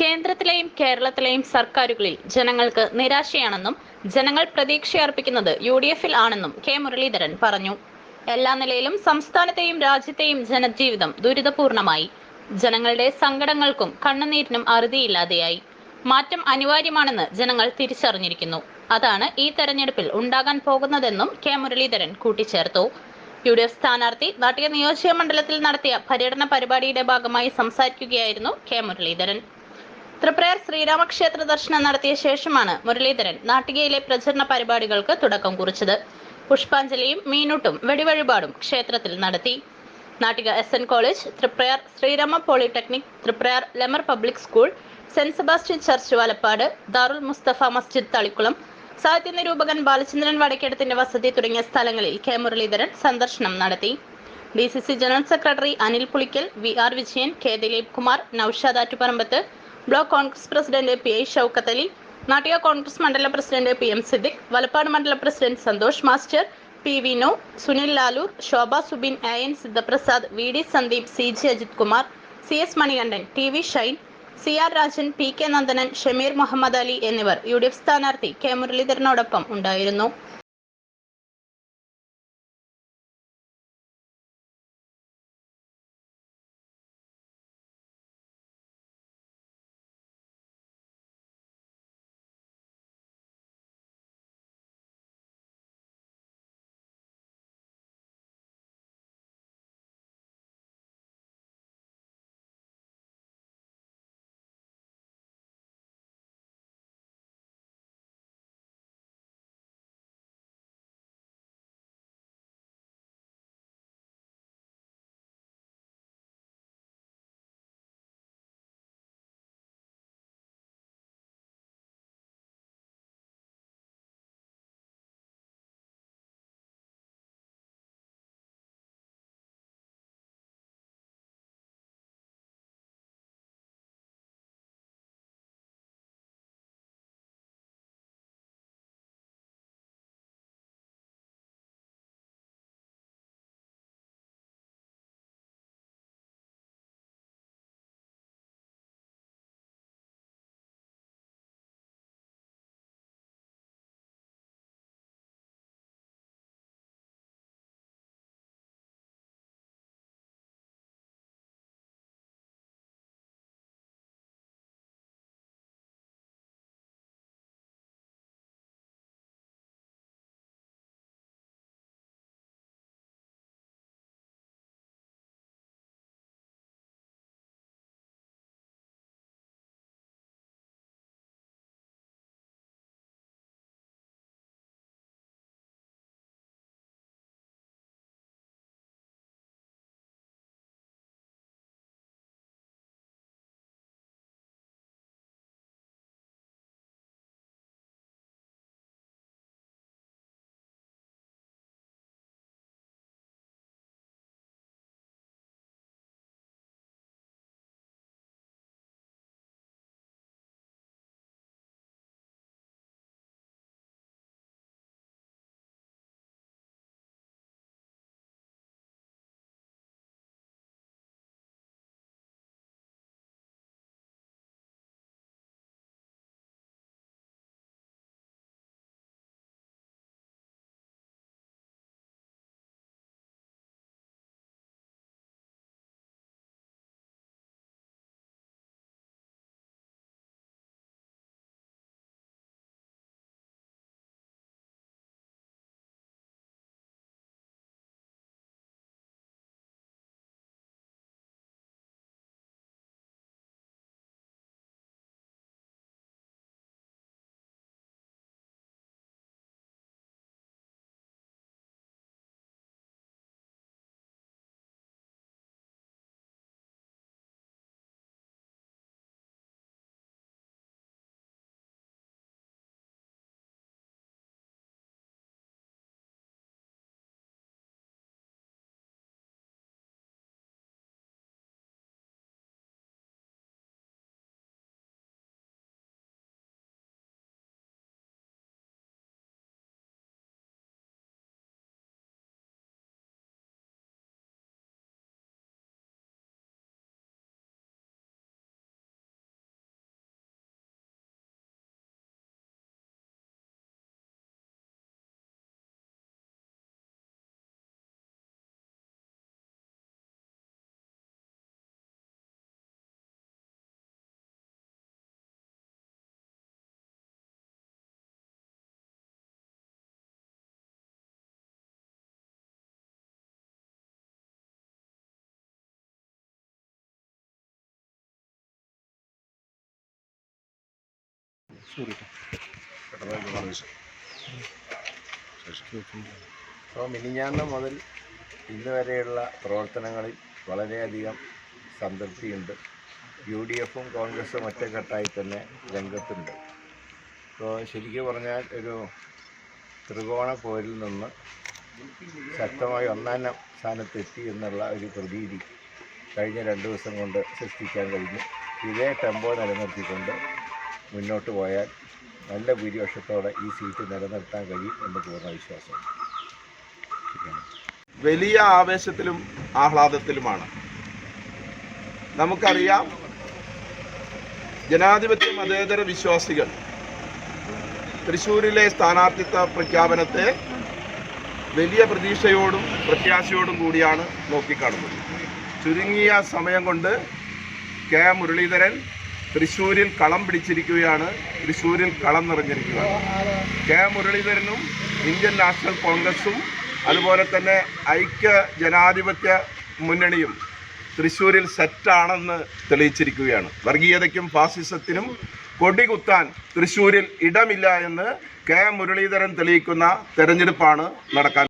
കേന്ദ്രത്തിലെയും കേരളത്തിലെയും സർക്കാരുകളിൽ ജനങ്ങൾക്ക് നിരാശയാണെന്നും ജനങ്ങൾ പ്രതീക്ഷയർപ്പിക്കുന്നത് യു ഡി എഫിൽ ആണെന്നും കെ മുരളീധരൻ പറഞ്ഞു. എല്ലാ നിലയിലും സംസ്ഥാനത്തെയും രാജ്യത്തെയും ജനജീവിതം ദുരിതപൂർണമായി. ജനങ്ങളുടെ സങ്കടങ്ങൾക്കും കണ്ണുനീരിനും അറുതിയില്ലാതെയായി. മാറ്റം അനിവാര്യമാണെന്ന് ജനങ്ങൾ തിരിച്ചറിഞ്ഞിരിക്കുന്നു. അതാണ് ഈ തെരഞ്ഞെടുപ്പിൽ ഉണ്ടാകാൻ പോകുന്നതെന്നും കെ മുരളീധരൻ കൂട്ടിച്ചേർത്തു. യു ഡി എഫ് സ്ഥാനാർത്ഥി നാട്ടിക നിയോജക മണ്ഡലത്തിൽ നടത്തിയ പര്യടന പരിപാടിയുടെ ഭാഗമായി സംസാരിക്കുകയായിരുന്നു കെ മുരളീധരൻ. തൃപ്രയാർ ശ്രീരാമക്ഷേത്ര ദർശനം നടത്തിയ ശേഷമാണ് മുരളീധരൻ നാട്ടികയിലെ പ്രചരണ പരിപാടികൾക്ക് തുടക്കം കുറിച്ചത്. പുഷ്പാഞ്ജലിയും മീനൂട്ടും വെടിവഴിപാടും ക്ഷേത്രത്തിൽ നടത്തി. Nattika S N college Thriprayar Sreerama polytechnic Thriprayar Lemer public school saint Sebastian church Valappad Darul Mustafa മസ്ജിദ് തളിക്കുളം സാഹിത്യ നിരൂപകൻ ബാലചന്ദ്രൻ വടക്കേടത്തിന്റെ വസതി തുടങ്ങിയ സ്ഥലങ്ങളിൽ കെ മുരളീധരൻ സന്ദർശനം നടത്തി. D C C general secretary Anil Pulikkal V R Vijayan K Dileep Kumar Noushad Attuparambath block Congress president P I Shoukath Ali Nattika Congress Mandala president P M Siddique Valappad Mandala president Santhosh master P Vinu Sunil Lalur Shobha Subin A N Sidhaprasad V D Sandeep C G Ajith Kumar C S Manikandan T V Shine C R Rajan P K Nandanan Shameer Muhammad Ali എന്നിവർ U D F സ്ഥാനാർത്ഥി K മുരളീധരനോടൊപ്പം ഉണ്ടായിരുന്നു. അപ്പോൾ മിനിഞ്ഞാന്ന് മുതൽ ഇന്ന് വരെയുള്ള പ്രവർത്തനങ്ങളിൽ വളരെയധികം സംതൃപ്തിയുണ്ട്. യു ഡി എഫും കോൺഗ്രസും ഒറ്റക്കെട്ടായി തന്നെ രംഗത്തുണ്ട്. ഇപ്പോൾ ശരിക്കും പറഞ്ഞാൽ ഒരു ത്രികോണ പോരിൽ നിന്ന് ശക്തമായി ഒന്നാം സ്ഥാനത്തെത്തി എന്നുള്ള ഒരു പ്രതീതി കഴിഞ്ഞ രണ്ട് ദിവസം കൊണ്ട് സൃഷ്ടിക്കാൻ കഴിഞ്ഞു. ഇതേ ടെമ്പോ നിലനിർത്തിക്കൊണ്ട് മുന്നോട്ട് പോയാൽ നല്ല ഭൂരിപക്ഷത്തോടെ ഈ സീറ്റ് നിലനിർത്താൻ കഴിയും എന്ന് പൂർണ വിശ്വാസം. വലിയ ആവേശത്തിലും ആഹ്ലാദത്തിലുമാണ്. നമുക്കറിയാം ജനാധിപത്യ മതേതര വിശ്വാസികൾ തൃശ്ശൂരിലെ സ്ഥാനാർത്ഥിത്വ പ്രഖ്യാപനത്തെ വലിയ പ്രതീക്ഷയോടും പ്രത്യാശയോടും കൂടിയാണ് നോക്കിക്കാണുന്നത്. ചുരുങ്ങിയ സമയം കൊണ്ട് കെ മുരളീധരൻ തൃശ്ശൂരിൽ കളം പിടിച്ചിരിക്കുകയാണ്. തൃശ്ശൂരിൽ കളം നിറഞ്ഞിരിക്കുകയാണ്. കെ മുരളീധരനും ഇന്ത്യൻ നാഷണൽ കോൺഗ്രസും അതുപോലെ തന്നെ ഐക്യ ജനാധിപത്യ മുന്നണിയും തൃശ്ശൂരിൽ സെറ്റാണെന്ന് തെളിയിച്ചിരിക്കുകയാണ്. വർഗീയതയ്ക്കും ഫാസിസത്തിനും കൊടികുത്താൻ തൃശ്ശൂരിൽ ഇടമില്ല എന്ന് കെ മുരളീധരൻ തെളിയിക്കുന്ന തെരഞ്ഞെടുപ്പാണ് നടക്കാൻ